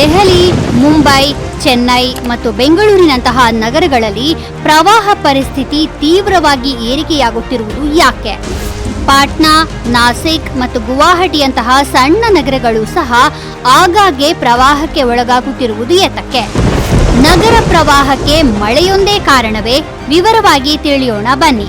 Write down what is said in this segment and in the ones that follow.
ದೆಹಲಿ, ಮುಂಬೈ, ಚೆನ್ನೈ ಮತ್ತು ಬೆಂಗಳೂರಿನಂತಹ ನಗರಗಳಲ್ಲಿ ಪ್ರವಾಹ ಪರಿಸ್ಥಿತಿ ತೀವ್ರವಾಗಿ ಏರಿಕೆಯಾಗುತ್ತಿರುವುದು ಯಾಕೆ? ಪಾಟ್ನಾ, ನಾಸಿಕ್ ಮತ್ತು ಗುವಾಹಟಿಯಂತಹ ಸಣ್ಣ ನಗರಗಳು ಸಹ ಆಗಾಗ್ಗೆ ಪ್ರವಾಹಕ್ಕೆ ಒಳಗಾಗುತ್ತಿರುವುದು ಏತಕ್ಕೆ? ನಗರ ಪ್ರವಾಹಕ್ಕೆ ಮಳೆಯೊಂದೇ ಕಾರಣವೇ? ವಿವರವಾಗಿ ತಿಳಿಯೋಣ ಬನ್ನಿ.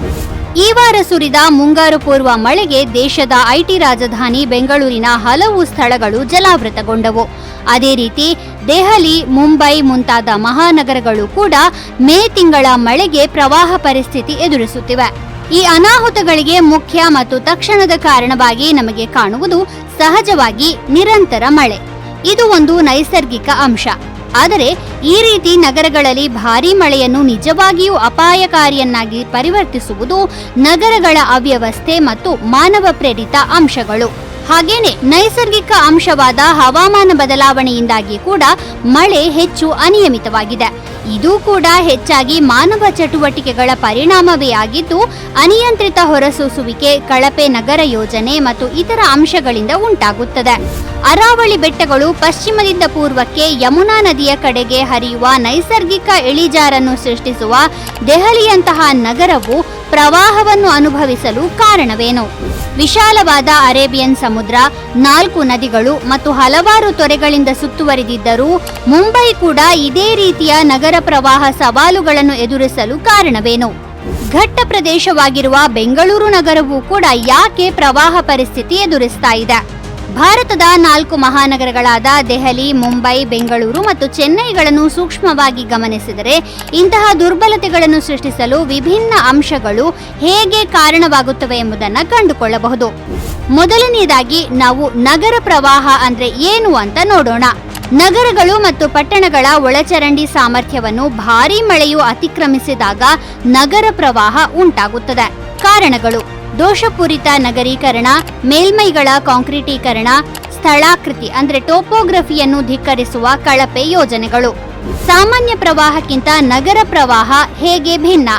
ಈ ವಾರ ಸುರಿದ ಮುಂಗಾರು ಪೂರ್ವ ಮಳೆಗೆ ದೇಶದ ಐಟಿ ರಾಜಧಾನಿ ಬೆಂಗಳೂರಿನ ಹಲವು ಸ್ಥಳಗಳು ಜಲಾವೃತಗೊಂಡವು. ಅದೇ ರೀತಿ ದೆಹಲಿ, ಮುಂಬೈ ಮುಂತಾದ ಮಹಾನಗರಗಳು ಕೂಡ ಮೇ ತಿಂಗಳ ಮಳೆಗೆ ಪ್ರವಾಹ ಪರಿಸ್ಥಿತಿ ಎದುರಿಸುತ್ತಿವೆ. ಈ ಅನಾಹುತಗಳಿಗೆ ಮುಖ್ಯ ಮತ್ತು ತಕ್ಷಣದ ಕಾರಣವಾಗಿ ನಮಗೆ ಕಾಣುವುದು ಸಹಜವಾಗಿ ನಿರಂತರ ಮಳೆ. ಇದು ಒಂದು ನೈಸರ್ಗಿಕ ಅಂಶ. ಆದರೆ ಈ ರೀತಿ ನಗರಗಳಲ್ಲಿ ಭಾರೀ ಮಳೆಯನ್ನು ನಿಜವಾಗಿಯೂ ಅಪಾಯಕಾರಿಯನ್ನಾಗಿ ಪರಿವರ್ತಿಸುವುದು ನಗರಗಳ ಅವ್ಯವಸ್ಥೆ ಮತ್ತು ಮಾನವ ಪ್ರೇರಿತ ಅಂಶಗಳು. ಹಾಗೇನೆ ನೈಸರ್ಗಿಕ ಅಂಶವಾದ ಹವಾಮಾನ ಬದಲಾವಣೆಯಿಂದಾಗಿ ಕೂಡ ಮಳೆ ಹೆಚ್ಚು ಅನಿಯಮಿತವಾಗಿದೆ. ಇದು ಕೂಡ ಹೆಚ್ಚಾಗಿ ಮಾನವ ಚಟುವಟಿಕೆಗಳ ಪರಿಣಾಮವೇ ಆಗಿದ್ದು, ಅನಿಯಂತ್ರಿತ ಹೊರಸೂಸುವಿಕೆ, ಕಳಪೆ ನಗರ ಯೋಜನೆ ಮತ್ತು ಇತರ ಅಂಶಗಳಿಂದ ಉಂಟಾಗುತ್ತದೆ. ಅರಾವಳಿ ಬೆಟ್ಟಗಳು ಪಶ್ಚಿಮದಿಂದ ಪೂರ್ವಕ್ಕೆ ಯಮುನಾ ನದಿಯ ಕಡೆಗೆ ಹರಿಯುವ ನೈಸರ್ಗಿಕ ಇಳಿಜಾರನ್ನು ಸೃಷ್ಟಿಸುವ ದೆಹಲಿಯಂತಹ ನಗರವು ಪ್ರವಾಹವನ್ನು ಅನುಭವಿಸಲು ಕಾರಣವೇನು? ವಿಶಾಲವಾದ ಅರೇಬಿಯನ್ ಸಮುದ್ರ, ನಾಲ್ಕು ನದಿಗಳು ಮತ್ತು ಹಲವಾರು ತೊರೆಗಳಿಂದ ಸುತ್ತುವರಿದಿದ್ದರೂ ಮುಂಬೈ ಕೂಡ ಇದೇ ರೀತಿಯ ನಗರ ಪ್ರವಾಹ ಸವಾಲುಗಳನ್ನು ಎದುರಿಸಲು ಕಾರಣವೇನು? ಘಟ್ಟ ಪ್ರದೇಶವಾಗಿರುವ ಬೆಂಗಳೂರು ನಗರವೂ ಕೂಡ ಯಾಕೆ ಪ್ರವಾಹ ಪರಿಸ್ಥಿತಿ ಎದುರಿಸ್ತಾ ಇದೆ? ಭಾರತದ ನಾಲ್ಕು ಮಹಾನಗರಗಳಾದ ದೆಹಲಿ, ಮುಂಬೈ, ಬೆಂಗಳೂರು ಮತ್ತು ಚೆನ್ನೈಗಳನ್ನು ಸೂಕ್ಷ್ಮವಾಗಿ ಗಮನಿಸಿದರೆ ಇಂತಹ ದುರ್ಬಲತೆಗಳನ್ನು ಸೃಷ್ಟಿಸಲು ವಿಭಿನ್ನ ಅಂಶಗಳು ಹೇಗೆ ಕಾರಣವಾಗುತ್ತವೆ ಎಂಬುದನ್ನು ಕಂಡುಕೊಳ್ಳಬಹುದು. ಮೊದಲನೆಯದಾಗಿ ನಾವು ನಗರ ಪ್ರವಾಹ ಅಂದ್ರೆ ಏನು ಅಂತ ನೋಡೋಣ. ನಗರಗಳು ಮತ್ತು ಪಟ್ಟಣಗಳ ಒಳಚರಂಡಿ ಸಾಮರ್ಥ್ಯವನ್ನು ಭಾರೀ ಮಳೆಯು ಅತಿಕ್ರಮಿಸಿದಾಗ ನಗರ ಪ್ರವಾಹ ಉಂಟಾಗುತ್ತದೆ. ಕಾರಣಗಳು. ದೋಷಪೂರಿತ ನಗರೀಕರಣ, ಮೇಲ್ಮೈಗಳ ಕಾಂಕ್ರೀಟೀಕರಣ, ಸ್ಥಳಾಕೃತಿ ಅಂದರೆ ಟೋಪೋಗ್ರಫಿಯನ್ನು ಧಿಕ್ಕರಿಸುವ ಕಳಪೆ ಯೋಜನೆಗಳು. ಸಾಮಾನ್ಯ ಪ್ರವಾಹಕ್ಕಿಂತ ನಗರ ಪ್ರವಾಹ ಹೇಗೆ ಭಿನ್ನ?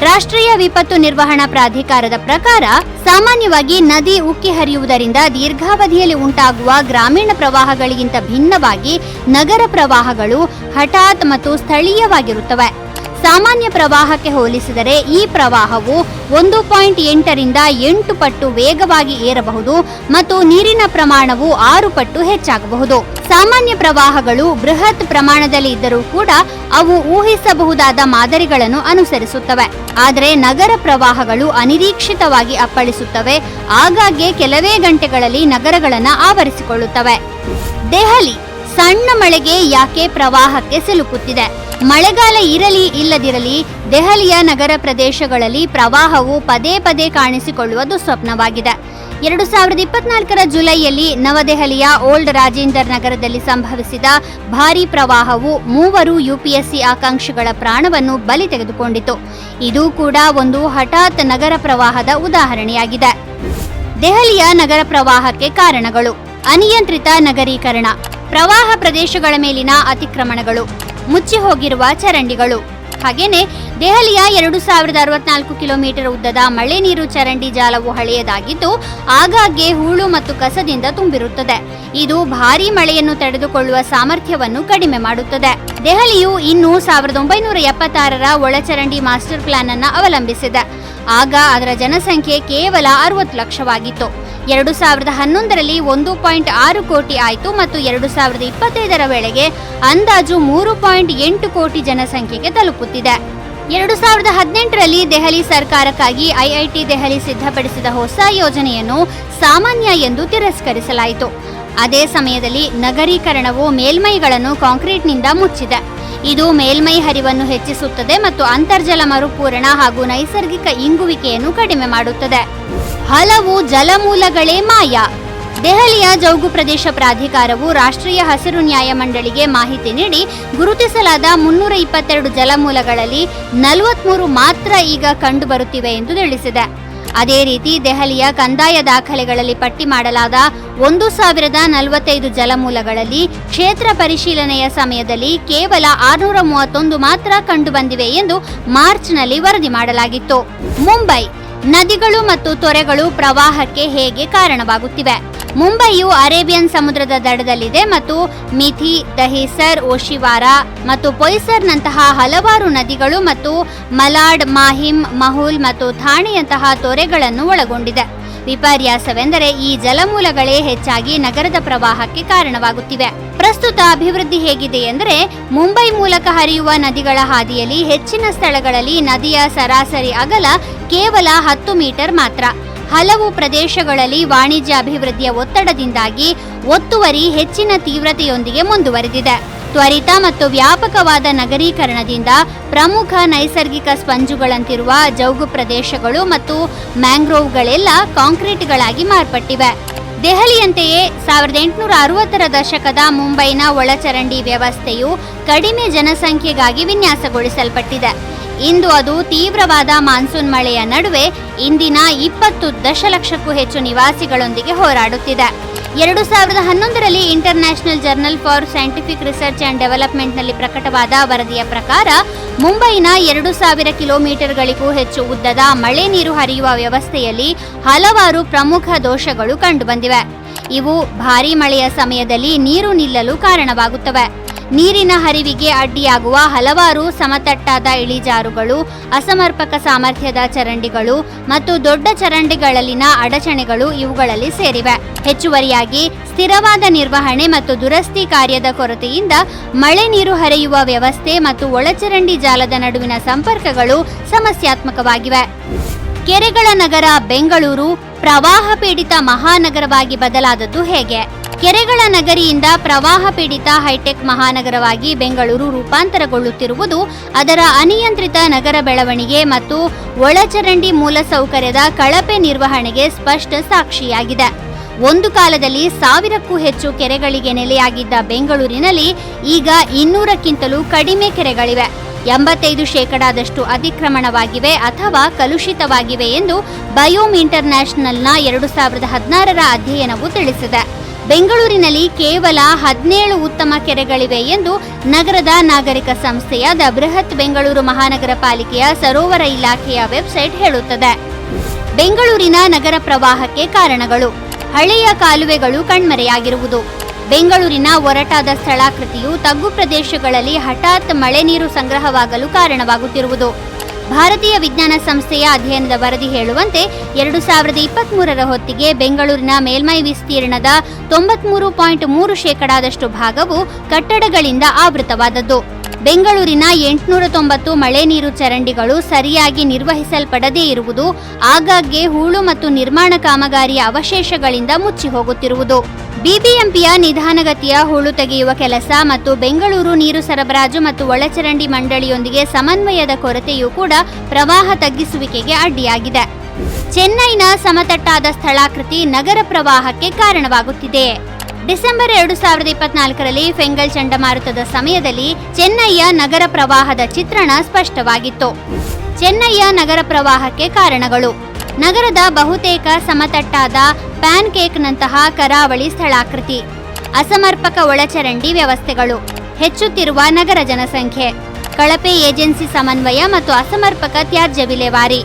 ರಾಷ್ಟ್ರೀಯ ವಿಪತ್ತು ನಿರ್ವಹಣಾ ಪ್ರಾಧಿಕಾರದ ಪ್ರಕಾರ ಸಾಮಾನ್ಯವಾಗಿ ನದಿ ಉಕ್ಕಿ ಹರಿಯುವುದರಿಂದ ದೀರ್ಘಾವಧಿಯಲ್ಲಿ ಉಂಟಾಗುವ ಗ್ರಾಮೀಣ ಪ್ರವಾಹಗಳಿಗಿಂತ ಭಿನ್ನವಾಗಿ ನಗರ ಪ್ರವಾಹಗಳು ಹಠಾತ್ ಮತ್ತು ಸ್ಥಳೀಯವಾಗಿರುತ್ತವೆ. ಸಾಮಾನ್ಯ ಪ್ರವಾಹಕ್ಕೆ ಹೋಲಿಸಿದರೆ ಈ ಪ್ರವಾಹವು ಒಂದು ಪಾಯಿಂಟ್ ಎಂಟರಿಂದ ಎಂಟು ಪಟ್ಟು ವೇಗವಾಗಿ ಏರಬಹುದು ಮತ್ತು ನೀರಿನ ಪ್ರಮಾಣವು ಆರು ಪಟ್ಟು ಹೆಚ್ಚಾಗಬಹುದು. ಸಾಮಾನ್ಯ ಪ್ರವಾಹಗಳು ಬೃಹತ್ ಪ್ರಮಾಣದಲ್ಲಿ ಇದ್ದರೂ ಕೂಡ ಅವು ಊಹಿಸಬಹುದಾದ ಮಾದರಿಗಳನ್ನು ಅನುಸರಿಸುತ್ತವೆ. ಆದರೆ ನಗರ ಪ್ರವಾಹಗಳು ಅನಿರೀಕ್ಷಿತವಾಗಿ ಅಪ್ಪಳಿಸುತ್ತವೆ. ಆಗಾಗ್ಗೆ ಕೆಲವೇ ಗಂಟೆಗಳಲ್ಲಿ ನಗರಗಳನ್ನು ಆವರಿಸಿಕೊಳ್ಳುತ್ತವೆ. ದೆಹಲಿ ಸಣ್ಣ ಮಳೆಗೆ ಯಾಕೆ ಪ್ರವಾಹಕ್ಕೆ ಸಿಲುಕುತ್ತಿದೆ? ಮಳೆಗಾಲ ಇರಲಿ ಇಲ್ಲದಿರಲಿ ದೆಹಲಿಯ ನಗರ ಪ್ರದೇಶಗಳಲ್ಲಿ ಪ್ರವಾಹವು ಪದೇ ಪದೇ ಕಾಣಿಸಿಕೊಳ್ಳುವ ದುಸ್ವಪ್ನವಾಗಿದೆ ಎರಡು ಸಾವಿರದ ಇಪ್ಪತ್ನಾಲ್ಕರ ಜುಲೈಯಲ್ಲಿ ನವದೆಹಲಿಯ ಓಲ್ಡ್ ರಾಜೇಂದರ್ ನಗರದಲ್ಲಿ ಸಂಭವಿಸಿದ ಭಾರೀ ಪ್ರವಾಹವು ಮೂವರು ಯುಪಿಎಸ್ಸಿ ಆಕಾಂಕ್ಷಿಗಳ ಪ್ರಾಣವನ್ನು ಬಲಿ ತೆಗೆದುಕೊಂಡಿತು. ಇದು ಕೂಡ ಒಂದು ಹಠಾತ್ ನಗರ ಪ್ರವಾಹದ ಉದಾಹರಣೆಯಾಗಿದೆ. ದೆಹಲಿಯ ನಗರ ಪ್ರವಾಹಕ್ಕೆ ಕಾರಣಗಳು ಅನಿಯಂತ್ರಿತ ನಗರೀಕರಣ, ಪ್ರವಾಹ ಪ್ರದೇಶಗಳ ಮೇಲಿನ ಅತಿಕ್ರಮಣಗಳು ಮುಚ್ಚಿ ಹೋಗಿರುವ ಚರಂಡಿಗಳು. ಹಾಗೇನೆ ದೆಹಲಿಯ ಎರಡು ಸಾವಿರದ ಅರವತ್ನಾಲ್ಕು ಕಿಲೋಮೀಟರ್ ಉದ್ದದ ಮಳೆ ನೀರು ಚರಂಡಿ ಜಾಲವು ಹಳೆಯದಾಗಿದ್ದು, ಆಗಾಗ್ಗೆ ಹೂಳು ಮತ್ತು ಕಸದಿಂದ ತುಂಬಿರುತ್ತದೆ. ಇದು ಭಾರೀ ಮಳೆಯನ್ನು ತಡೆದುಕೊಳ್ಳುವ ಸಾಮರ್ಥ್ಯವನ್ನು ಕಡಿಮೆ ಮಾಡುತ್ತದೆ. ದೆಹಲಿಯು ಇನ್ನು ಸಾವಿರದ ಒಂಬೈನೂರ ಎಪ್ಪತ್ತಾರರ ಒಳಚರಂಡಿ ಮಾಸ್ಟರ್ ಪ್ಲಾನ್ ಅನ್ನು ಅವಲಂಬಿಸಿದೆ. ಆಗ ಅದರ ಜನಸಂಖ್ಯೆ ಕೇವಲ ಅರವತ್ತು ಲಕ್ಷವಾಗಿತ್ತು. ಎರಡು ಸಾವಿರದ ಹನ್ನೊಂದರಲ್ಲಿ ಒಂದು ಪಾಯಿಂಟ್ ಆರು ಕೋಟಿ ಆಯಿತು ಮತ್ತು ಎರಡು ಸಾವಿರದ ಇಪ್ಪತ್ತೈದರ ವೇಳೆಗೆ ಅಂದಾಜು ಮೂರು ಪಾಯಿಂಟ್ ಎಂಟು ಕೋಟಿ ಜನಸಂಖ್ಯೆಗೆ ತಲುಪುತ್ತಿದೆ. ಎರಡು ಸಾವಿರದ ಹದಿನೆಂಟರಲ್ಲಿ ದೆಹಲಿ ಸರ್ಕಾರಕ್ಕಾಗಿ ಐಐಟಿ ದೆಹಲಿ ಸಿದ್ಧಪಡಿಸಿದ ಹೊಸ ಯೋಜನೆಯನ್ನು ಸಾಮಾನ್ಯ ಎಂದು ತಿರಸ್ಕರಿಸಲಾಯಿತು. ಅದೇ ಸಮಯದಲ್ಲಿ ನಗರೀಕರಣವು ಮೇಲ್ಮೈಗಳನ್ನು ಕಾಂಕ್ರೀಟ್ನಿಂದ ಮುಚ್ಚಿದೆ. ಇದು ಮೇಲ್ಮೈ ಹರಿವನ್ನು ಹೆಚ್ಚಿಸುತ್ತದೆ ಮತ್ತು ಅಂತರ್ಜಲ ಮರುಪೂರಣ ಹಾಗೂ ನೈಸರ್ಗಿಕ ಇಂಗುವಿಕೆಯನ್ನು ಕಡಿಮೆ ಮಾಡುತ್ತದೆ. ಹಲವು ಜಲಮೂಲಗಳೇ ಮಾಯ. ದೆಹಲಿಯ ಜೌಗು ಪ್ರದೇಶ ಪ್ರಾಧಿಕಾರವು ರಾಷ್ಟ್ರೀಯ ಹಸಿರು ನ್ಯಾಯಮಂಡಳಿಗೆ ಮಾಹಿತಿ ನೀಡಿ ಗುರುತಿಸಲಾದ ಮುನ್ನೂರ ಇಪ್ಪತ್ತೆರಡು ಜಲಮೂಲಗಳಲ್ಲಿ ನಲವತ್ಮೂರು ಮಾತ್ರ ಈಗ ಕಂಡುಬರುತ್ತಿವೆ ಎಂದು ತಿಳಿಸಿದೆ. ಅದೇ ರೀತಿ ದೆಹಲಿಯ ಕಂದಾಯ ದಾಖಲೆಗಳಲ್ಲಿ ಪಟ್ಟಿ ಮಾಡಲಾದ ಒಂದು ಸಾವಿರದ ನಲವತ್ತೈದು ಜಲಮೂಲಗಳಲ್ಲಿ ಕ್ಷೇತ್ರ ಪರಿಶೀಲನೆಯ ಸಮಯದಲ್ಲಿ ಕೇವಲ ಆರುನೂರ ಮೂವತ್ತೊಂದು ಮಾತ್ರ ಕಂಡುಬಂದಿವೆ ಎಂದು ಮಾರ್ಚ್ನಲ್ಲಿ ವರದಿ ಮಾಡಲಾಗಿತ್ತು. ಮುಂಬೈ ನದಿಗಳು ಮತ್ತು ತೊರೆಗಳು ಪ್ರವಾಹಕ್ಕೆ ಹೇಗೆ ಕಾರಣವಾಗುತ್ತಿವೆ? ಮುಂಬೈಯು ಅರೇಬಿಯನ್ ಸಮುದ್ರದ ದಡದಲ್ಲಿದೆ ಮತ್ತು ಮಿಥಿ, ದಹಿಸರ್, ಓಶಿವಾರ ಮತ್ತು ಪೊಯ್ಸರ್ನಂತಹ ಹಲವಾರು ನದಿಗಳು ಮತ್ತು ಮಲಾಡ್, ಮಾಹಿಮ್, ಮಹುಲ್ ಮತ್ತು ಥಾಣೆಯಂತಹ ತೊರೆಗಳನ್ನು ಒಳಗೊಂಡಿದೆ. ವಿಪರ್ಯಾಸವೆಂದರೆ ಈ ಜಲಮೂಲಗಳೇ ಹೆಚ್ಚಾಗಿ ನಗರದ ಪ್ರವಾಹಕ್ಕೆ ಕಾರಣವಾಗುತ್ತಿವೆ. ಪ್ರಸ್ತುತ ಅಭಿವೃದ್ಧಿ ಹೇಗಿದೆ ಎಂದರೆ ಮುಂಬೈ ಮೂಲಕ ಹರಿಯುವ ನದಿಗಳ ಹಾದಿಯಲ್ಲಿ ಹೆಚ್ಚಿನ ಸ್ಥಳಗಳಲ್ಲಿ ನದಿಯ ಸರಾಸರಿ ಅಗಲ ಕೇವಲ ಹತ್ತು ಮೀಟರ್ ಮಾತ್ರ. ಹಲವು ಪ್ರದೇಶಗಳಲ್ಲಿ ವಾಣಿಜ್ಯ ಅಭಿವೃದ್ಧಿಯ ಒತ್ತಡದಿಂದಾಗಿ ಒತ್ತುವರಿ ಹೆಚ್ಚಿನ ತೀವ್ರತೆಯೊಂದಿಗೆ ಮುಂದುವರೆದಿದೆ. ತ್ವರಿತ ಮತ್ತು ವ್ಯಾಪಕವಾದ ನಗರೀಕರಣದಿಂದ ಪ್ರಮುಖ ನೈಸರ್ಗಿಕ ಸ್ಪಂಜುಗಳಂತಿರುವ ಜೌಗು ಪ್ರದೇಶಗಳು ಮತ್ತು ಮ್ಯಾಂಗ್ರೋವ್ಗಳೆಲ್ಲ ಕಾಂಕ್ರೀಟ್ಗಳಾಗಿ ಮಾರ್ಪಟ್ಟಿವೆ. ದೆಹಲಿಯಂತೆಯೇ ಸಾವಿರದ ಎಂಟುನೂರ ಅರವತ್ತರ ದಶಕದ ಮುಂಬೈನ ಒಳಚರಂಡಿ ವ್ಯವಸ್ಥೆಯು ಕಡಿಮೆ ಜನಸಂಖ್ಯೆಗಾಗಿ ವಿನ್ಯಾಸಗೊಳಿಸಲ್ಪಟ್ಟಿದೆ. ಇಂದು ಅದು ತೀವ್ರವಾದ ಮಾನ್ಸೂನ್ ಮಳೆಯ ನಡುವೆ ಇಂದಿನ ಇಪ್ಪತ್ತು ದಶಲಕ್ಷಕ್ಕೂ ಹೆಚ್ಚು ನಿವಾಸಿಗಳೊಂದಿಗೆ ಹೋರಾಡುತ್ತಿದೆ. ಎರಡು ಸಾವಿರದ ಹನ್ನೊಂದರಲ್ಲಿ international journal for scientific research and ಡೆವಲಪ್ಮೆಂಟ್ನಲ್ಲಿ ಪ್ರಕಟವಾದ ವರದಿಯ ಪ್ರಕಾರ, ಮುಂಬೈನ ಎರಡು ಸಾವಿರ ಕಿಲೋಮೀಟರ್ಗಳಿಗೂ ಹೆಚ್ಚು ಉದ್ದದ ಮಳೆ ನೀರು ಹರಿಯುವ ವ್ಯವಸ್ಥೆಯಲ್ಲಿ ಹಲವಾರು ಪ್ರಮುಖ ದೋಷಗಳು ಕಂಡುಬಂದಿವೆ. ಇವು ಭಾರೀ ಮಳೆಯ ಸಮಯದಲ್ಲಿ ನೀರು ನಿಲ್ಲಲು ಕಾರಣವಾಗುತ್ತವೆ. ನೀರಿನ ಹರಿವಿಗೆ ಅಡ್ಡಿಯಾಗುವ ಹಲವಾರು ಸಮತಟ್ಟಾದ ಇಳಿಜಾರುಗಳು, ಅಸಮರ್ಪಕ ಸಾಮರ್ಥ್ಯದ ಚರಂಡಿಗಳು ಮತ್ತು ದೊಡ್ಡ ಚರಂಡಿಗಳಲ್ಲಿನ ಅಡಚಣೆಗಳು ಇವುಗಳಲ್ಲಿ ಸೇರಿವೆ. ಹೆಚ್ಚುವರಿಯಾಗಿ ಸ್ಥಿರವಾದ ನಿರ್ವಹಣೆ ಮತ್ತು ದುರಸ್ತಿ ಕಾರ್ಯದ ಕೊರತೆಯಿಂದ ಮಳೆ ನೀರು ಹರಿಯುವ ವ್ಯವಸ್ಥೆ ಮತ್ತು ಒಳಚರಂಡಿ ಜಾಲದ ನಡುವಿನ ಸಂಪರ್ಕಗಳು ಸಮಸ್ಯಾತ್ಮಕವಾಗಿವೆ. ಕೆರೆಗಳ ನಗರ ಬೆಂಗಳೂರು ಪ್ರವಾಹ ಪೀಡಿತ ಮಹಾನಗರವಾಗಿ ಬದಲಾದದ್ದು ಹೇಗೆ? ಕೆರೆಗಳ ನಗರಿಯಿಂದ ಪ್ರವಾಹ ಪೀಡಿತ ಹೈಟೆಕ್ ಮಹಾನಗರವಾಗಿ ಬೆಂಗಳೂರು ರೂಪಾಂತರಗೊಳ್ಳುತ್ತಿರುವುದು ಅದರ ಅನಿಯಂತ್ರಿತ ನಗರ ಬೆಳವಣಿಗೆ ಮತ್ತು ಒಳಚರಂಡಿ ಮೂಲಸೌಕರ್ಯದ ಕಳಪೆ ನಿರ್ವಹಣೆಗೆ ಸ್ಪಷ್ಟ ಸಾಕ್ಷಿಯಾಗಿದೆ. ಒಂದು ಕಾಲದಲ್ಲಿ ಸಾವಿರಕ್ಕೂ ಹೆಚ್ಚು ಕೆರೆಗಳಿಗೆ ನೆಲೆಯಾಗಿದ್ದ ಬೆಂಗಳೂರಿನಲ್ಲಿ ಈಗ ಇನ್ನೂರಕ್ಕಿಂತಲೂ ಕಡಿಮೆ ಕೆರೆಗಳಿವೆ. ಎಂಬತ್ತೈದು ಶೇಕಡಾದಷ್ಟು ಅತಿಕ್ರಮಣವಾಗಿವೆ ಅಥವಾ ಕಲುಷಿತವಾಗಿವೆ ಎಂದು ಬಯೋಮ್ ಇಂಟರ್ನ್ಯಾಷನಲ್ನ ಎರಡು ಸಾವಿರದ ಹದಿನಾರರ ಅಧ್ಯಯನವು ತಿಳಿಸಿದೆ. ಬೆಂಗಳೂರಿನಲ್ಲಿ ಕೇವಲ ಹದಿನೇಳು ಉತ್ತಮ ಕೆರೆಗಳಿವೆ ಎಂದು ನಗರದ ನಾಗರಿಕ ಸಂಸ್ಥೆಯಾದ ಬೃಹತ್ ಬೆಂಗಳೂರು ಮಹಾನಗರ ಪಾಲಿಕೆಯ ಸರೋವರ ಇಲಾಖೆಯ ವೆಬ್ಸೈಟ್ ಹೇಳುತ್ತದೆ. ಬೆಂಗಳೂರಿನ ನಗರ ಪ್ರವಾಹಕ್ಕೆ ಕಾರಣಗಳು. ಹಳೆಯ ಕಾಲುವೆಗಳು ಕಣ್ಮರೆಯಾಗಿರುವುದು. ಬೆಂಗಳೂರಿನ ಒರಟಾದ ಸ್ಥಳಾಕೃತಿಯು ತಗ್ಗು ಪ್ರದೇಶಗಳಲ್ಲಿ ಹಠಾತ್ ಮಳೆ ನೀರು ಸಂಗ್ರಹವಾಗಲು ಕಾರಣವಾಗುತ್ತಿರುವುದು. ಭಾರತೀಯ ವಿಜ್ಞಾನ ಸಂಸ್ಥೆಯ ಅಧ್ಯಯನದ ವರದಿ ಹೇಳುವಂತೆ ಎರಡು ಸಾವಿರದ ಇಪ್ಪತ್ಮೂರರ ಹೊತ್ತಿಗೆ ಬೆಂಗಳೂರಿನ ಮೇಲ್ಮೈ ವಿಸ್ತೀರ್ಣದ ತೊಂಬತ್ಮೂರು ಪಾಯಿಂಟ್ ಮೂರು ಶೇಕಡಾದಷ್ಟು ಭಾಗವು ಕಟ್ಟಡಗಳಿಂದ ಆವೃತವಾದದ್ದು. ಬೆಂಗಳೂರಿನ ಎಂಟುನೂರ ತೊಂಬತ್ತು ಮಳೆ ನೀರು ಚರಂಡಿಗಳು ಸರಿಯಾಗಿ ನಿರ್ವಹಿಸಲ್ಪಡದೇ ಇರುವುದು, ಆಗಾಗ್ಗೆ ಹೂಳು ಮತ್ತು ನಿರ್ಮಾಣ ಕಾಮಗಾರಿಯ ಅವಶೇಷಗಳಿಂದ ಮುಚ್ಚಿ ಹೋಗುತ್ತಿರುವುದು ಬಿಬಿಎಂಪಿಯ ನಿಧಾನಗತಿಯ ಹೂಳು ತೆಗೆಯುವ ಕೆಲಸ ಮತ್ತು ಬೆಂಗಳೂರು ನೀರು ಸರಬರಾಜು ಮತ್ತು ಒಳಚರಂಡಿ ಮಂಡಳಿಯೊಂದಿಗೆ ಸಮನ್ವಯದ ಕೊರತೆಯೂ ಕೂಡ ಪ್ರವಾಹ ತಗ್ಗಿಸುವಿಕೆಗೆ ಅಡ್ಡಿಯಾಗಿದೆ. ಚೆನ್ನೈನ ಸಮತಟ್ಟಾದ ಸ್ಥಳಾಕೃತಿ ನಗರ ಪ್ರವಾಹಕ್ಕೆ ಕಾರಣವಾಗುತ್ತಿದೆ. ಡಿಸೆಂಬರ್ ಎರಡು ಸಾವಿರದ ಇಪ್ಪತ್ನಾಲ್ಕರಲ್ಲಿ ಫೆಂಗಲ್ ಚಂಡಮಾರುತದ ಸಮಯದಲ್ಲಿ ಚೆನ್ನೈಯ ನಗರ ಪ್ರವಾಹದ ಚಿತ್ರಣ ಸ್ಪಷ್ಟವಾಗಿತ್ತು. ಚೆನ್ನೈಯ ನಗರ ಪ್ರವಾಹಕ್ಕೆ ಕಾರಣಗಳು. ನಗರದ ಬಹುತೇಕ ಸಮತಟ್ಟಾದ ಪ್ಯಾನ್ಕೇಕ್ನಂತಹ ಕರಾವಳಿ ಸ್ಥಳಾಕೃತಿ. ಅಸಮರ್ಪಕ ಒಳಚರಂಡಿ ವ್ಯವಸ್ಥೆಗಳು, ಹೆಚ್ಚುತ್ತಿರುವ ನಗರ ಜನಸಂಖ್ಯೆ, ಕಳಪೆ ಏಜೆನ್ಸಿ ಸಮನ್ವಯ ಮತ್ತು ಅಸಮರ್ಪಕ ತ್ಯಾಜ್ಯ ವಿಲೇವಾರಿ.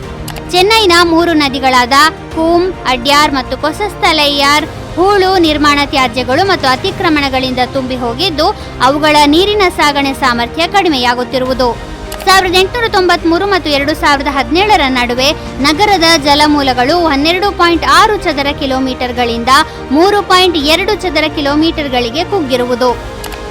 ಚೆನ್ನೈನ ಮೂರು ನದಿಗಳಾದ ಕೂಮ್, ಅಡ್ಯಾರ್ ಮತ್ತು ಕೊಸಸ್ತಲೈಯಾರ್ ಹೂಳು ನಿರ್ಮಾಣ ತ್ಯಾಜ್ಯಗಳು ಮತ್ತು ಅತಿಕ್ರಮಣಗಳಿಂದ ತುಂಬಿ ಹೋಗಿದ್ದು ಅವುಗಳ ನೀರಿನ ಸಾಗಣೆ ಸಾಮರ್ಥ್ಯ ಕಡಿಮೆಯಾಗುತ್ತಿರುವುದು. ಸಾವಿರದ ಎಂಟುನೂರ ತೊಂಬತ್ಮೂರು ಮತ್ತು ಎರಡು ಸಾವಿರದ ಹದಿನೇಳರ ನಡುವೆ ನಗರದ ಜಲಮೂಲಗಳು ಹನ್ನೆರಡು ಪಾಯಿಂಟ್ ಆರು ಚದರ ಕಿಲೋಮೀಟರ್ಗಳಿಂದ ಮೂರು ಪಾಯಿಂಟ್ ಎರಡು ಚದರ ಕಿಲೋಮೀಟರ್ಗಳಿಗೆ ಕುಗ್ಗಿರುವುದು.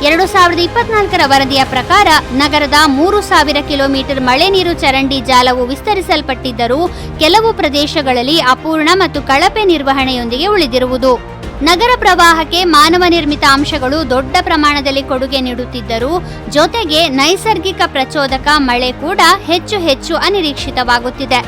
ಎರಡು ಸಾವಿರದ ಇಪ್ಪತ್ನಾಲ್ಕರ ವರದಿಯ ಪ್ರಕಾರ ನಗರದ ಮೂರು ಸಾವಿರ ಕಿಲೋಮೀಟರ್ ಮಳೆ ನೀರು ಚರಂಡಿ ಜಾಲವು ವಿಸ್ತರಿಸಲ್ಪಟ್ಟಿದ್ದರೂ ಕೆಲವು ಪ್ರದೇಶಗಳಲ್ಲಿ ಅಪೂರ್ಣ ಮತ್ತು ಕಳಪೆ ನಿರ್ವಹಣೆಯೊಂದಿಗೆ ಉಳಿದಿರುವುದು. ನಗರ ಪ್ರವಾಹಕ್ಕೆ ಮಾನವ ನಿರ್ಮಿತ ಅಂಶಗಳು ದೊಡ್ಡ ಪ್ರಮಾಣದಲ್ಲಿ ಕೊಡುಗೆ ನೀಡುತ್ತಿದ್ದರೂ ಜೊತೆಗೆ ನೈಸರ್ಗಿಕ ಪ್ರಚೋದಕ ಮಳೆ ಕೂಡ ಹೆಚ್ಚು ಹೆಚ್ಚು ಅನಿರೀಕ್ಷಿತವಾಗುತ್ತಿದೆ.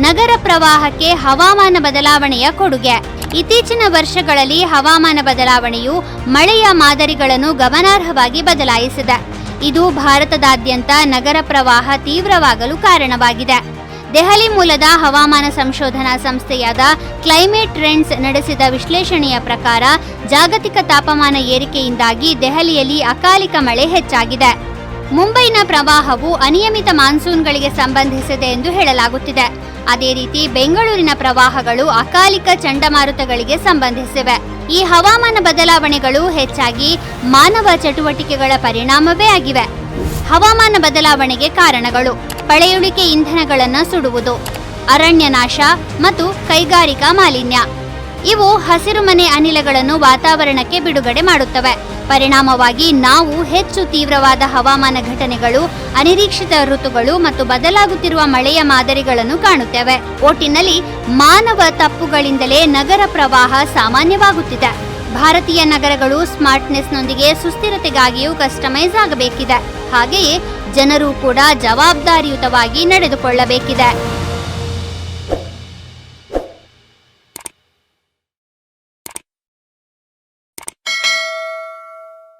ನಗರ ಪ್ರವಾಹಕ್ಕೆ ಹವಾಮಾನ ಬದಲಾವಣೆಯ ಕೊಡುಗೆ. ಇತ್ತೀಚಿನ ವರ್ಷಗಳಲ್ಲಿ ಹವಾಮಾನ ಬದಲಾವಣೆಯು ಮಳೆಯ ಮಾದರಿಗಳನ್ನು ಗಮನಾರ್ಹವಾಗಿ ಬದಲಾಯಿಸಿದೆ. ಇದು ಭಾರತದಾದ್ಯಂತ ನಗರ ಪ್ರವಾಹ ತೀವ್ರವಾಗಲು ಕಾರಣವಾಗಿದೆ. ದೆಹಲಿ ಮೂಲದ ಹವಾಮಾನ ಸಂಶೋಧನಾ ಸಂಸ್ಥೆಯಾದ ಕ್ಲೈಮೇಟ್ ಟ್ರೆಂಡ್ಸ್ ನಡೆಸಿದ ವಿಶ್ಲೇಷಣೆಯ ಪ್ರಕಾರ ಜಾಗತಿಕ ತಾಪಮಾನ ಏರಿಕೆಯಿಂದಾಗಿ ದೆಹಲಿಯಲ್ಲಿ ಅಕಾಲಿಕ ಮಳೆ ಹೆಚ್ಚಾಗಿದೆ. ಮುಂಬೈನ ಪ್ರವಾಹವು ಅನಿಯಮಿತ ಮಾನ್ಸೂನ್ಗಳಿಗೆ ಸಂಬಂಧಿಸಿದೆ ಎಂದು ಹೇಳಲಾಗುತ್ತಿದೆ. ಅದೇ ರೀತಿ ಬೆಂಗಳೂರಿನ ಪ್ರವಾಹಗಳು ಅಕಾಲಿಕ ಚಂಡಮಾರುತಗಳಿಗೆ ಸಂಬಂಧಿಸಿವೆ. ಈ ಹವಾಮಾನ ಬದಲಾವಣೆಗಳು ಹೆಚ್ಚಾಗಿ ಮಾನವ ಚಟುವಟಿಕೆಗಳ ಪರಿಣಾಮವೇ ಆಗಿವೆ. ಹವಾಮಾನ ಬದಲಾವಣೆಗೆ ಕಾರಣಗಳು. ಪಳೆಯುಳಿಕೆ ಇಂಧನಗಳನ್ನು ಸುಡುವುದು ಅರಣ್ಯ ನಾಶ ಮತ್ತು ಕೈಗಾರಿಕಾ ಮಾಲಿನ್ಯ. ಇವು ಹಸಿರುಮನೆ ಅನಿಲಗಳನ್ನು ವಾತಾವರಣಕ್ಕೆ ಬಿಡುಗಡೆ ಮಾಡುತ್ತವೆ. ಪರಿಣಾಮವಾಗಿ ನಾವು ಹೆಚ್ಚು ತೀವ್ರವಾದ ಹವಾಮಾನ ಘಟನೆಗಳು, ಅನಿರೀಕ್ಷಿತ ಋತುಗಳು ಮತ್ತು ಬದಲಾಗುತ್ತಿರುವ ಮಳೆಯ ಮಾದರಿಗಳನ್ನು ಕಾಣುತ್ತೇವೆ. ಒಟ್ಟಿನಲ್ಲಿ ಮಾನವ ತಪ್ಪುಗಳಿಂದಲೇ ನಗರ ಪ್ರವಾಹ ಸಾಮಾನ್ಯವಾಗುತ್ತಿದೆ. ಭಾರತೀಯ ನಗರಗಳು ಸ್ಮಾರ್ಟ್ನೆಸ್ನೊಂದಿಗೆ ಸುಸ್ಥಿರತೆಗಾಗಿಯೂ ಕಸ್ಟಮೈಸ್ ಆಗಬೇಕಿದೆ. ಹಾಗೆಯೇ ಜನರು ಕೂಡ ಜವಾಬ್ದಾರಿಯುತವಾಗಿ ನಡೆದುಕೊಳ್ಳಬೇಕಿದೆ.